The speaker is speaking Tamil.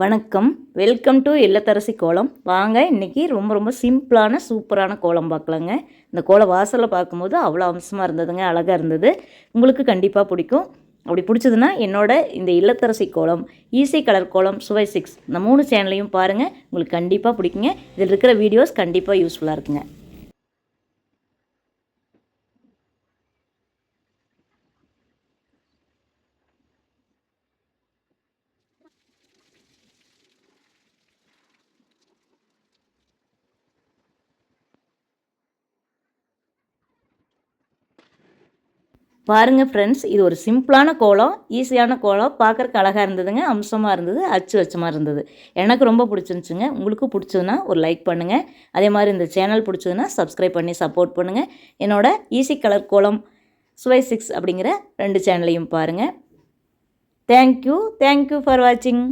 வணக்கம். வெல்கம் டு இல்லத்தரசி கோலம். வாங்க இன்றைக்கி ரொம்ப ரொம்ப சிம்பிளான சூப்பரான கோலம் பார்க்கலாங்க. இந்த கோலம் வாசலில் பார்க்கும்போது அவ்வளோ அம்சமாக இருந்ததுங்க அழகாக இருந்தது. உங்களுக்கு கண்டிப்பாக பிடிக்கும். அப்படி பிடிச்சதுன்னா என்னோட இந்த இல்லத்தரசி கோலம் ஈஸி கலர் கோலம் சுவை சிக்ஸ் இந்த மூணு சேனலையும் பாருங்கள் உங்களுக்கு கண்டிப்பாக பிடிக்குங்க. இதில் இருக்கிற வீடியோஸ் கண்டிப்பாக யூஸ்ஃபுல்லாக இருக்குங்க. பாருங்கள் ஃப்ரெண்ட்ஸ் இது ஒரு சிம்பிளான கோலம் ஈஸியான கோலம். பார்க்குறக்கு அழகாக இருந்ததுங்க அம்சமாக இருந்தது அச்சு வச்சமாக இருந்தது. எனக்கு ரொம்ப பிடிச்சிருந்துச்சுங்க. உங்களுக்கு பிடிச்சதுன்னா ஒரு லைக் பண்ணுங்கள் அதே மாதிரி இந்த சேனல் பிடிச்சதுன்னா சப்ஸ்கிரைப் பண்ணி சப்போர்ட் பண்ணுங்கள் என்னோட ஈஸி கலர் கோலம் சுவை சிக்ஸ் அப்படிங்கிற ரெண்டு சேனலையும் பாருங்கள் தேங்க்யூ தேங்க்யூ ஃபார் வாட்சிங்